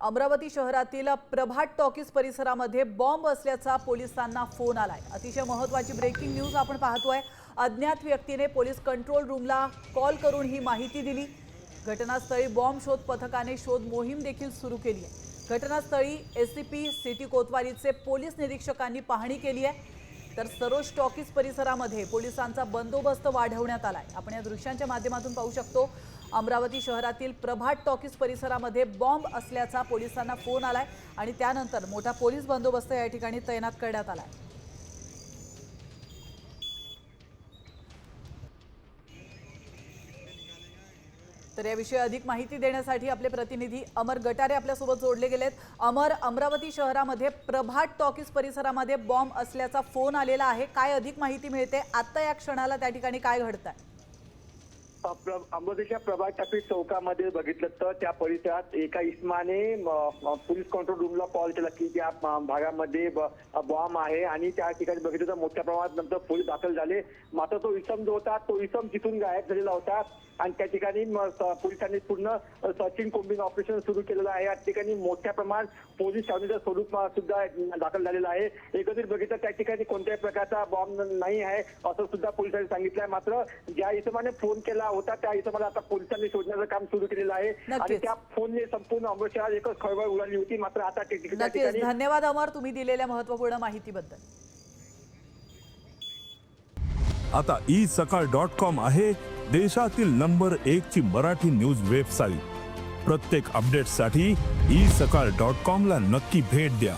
अमरावती शहरातील प्रभात टॉकीज परिसरामध्ये बॉम्ब असल्याचा पोलिसांना फोन आलाय. अतिशय महत्वाची ब्रेकिंग न्यूज आपण पाहतोय. अज्ञात व्यक्तीने पोलीस कंट्रोल रूमला कॉल करून ही माहिती दिली. घटनास्थळी बॉम्ब शोध पथकाने शोध मोहीम देखील सुरू केली आहे. घटनास्थळी एस पी सिटी कोतवालीचे पोलीस निरीक्षकांनी पाहणी केली आहे. तर सरोज टॉकीज परिसरामध्ये पोलिसांचा बंदोबस्त वाढवण्यात आलाय. आपण या दृश्यांच्या माध्यमातून पाहू शकतो अमरावती शहरातील प्रभात टॉकीज परिसरामध्ये बॉम्ब असल्याचा पोलिसांना फोन आलाय आणि त्यानंतर मोठा पोलीस बंदोबस्त या ठिकाणी तैनात करण्यात आलाय. तर याविषयी अधिक माहिती देण्यासाठी आपले प्रतिनिधी अमर गटारे आपल्यासोबत जोडले गेलेत. अमर अमरावती शहरामध्ये प्रभात टॉकीज परिसरामध्ये बॉम्ब असल्याचा फोन आलेला आहे. काय अधिक माहिती मिळते? आत्ता या क्षणाला त्या ठिकाणी काय घडत आहे अमरावतीच्या प्रभात टाकी चौकामध्ये बघितलं तर त्या परिसरात एका इस्माने पोलीस कंट्रोल रूमला कॉल केला की त्या भागामध्ये बॉम्ब आहे आणि त्या ठिकाणी बघितलं तर मोठ्या प्रमाणात नंतर पोलीस दाखल झाले. मात्र तो इसम जो होता तो इसम तिथून गायब झालेला होता आणि त्या ठिकाणी पोलिसांनी पूर्ण सर्चिंग कोम्बिंग ऑपरेशन सुरू केलेलं आहे. या ठिकाणी मोठ्या प्रमाणात पोलीस छावणीचं स्वरूप सुद्धा दाखल झालेलं आहे. एकत्रित बघितलं त्या ठिकाणी कोणत्याही प्रकारचा बॉम्ब नाही आहे असं सुद्धा पोलिसांनी सांगितलं आहे मात्र ज्या इसमाने फोन केला होता त्या इसमाला आता पोलिसांनी शोधण्याचं काम सुरू केलेलं आहे. आणि. त्या फोनने संपूर्ण अमृत शहरात एकच खळबळ उडाली होती. मात्र आता ठिकाणी धन्यवाद अमर तुम्ही दिलेल्या महत्त्वपूर्ण माहितीबद्दल. आता ई सकाळ डॉट कॉम आहे देशातील नंबर एक ची मराठी न्यूज वेबसाईट. प्रत्येक अपडेटसाठी ई सकाळ डॉट कॉम ला नक्की भेट द्या.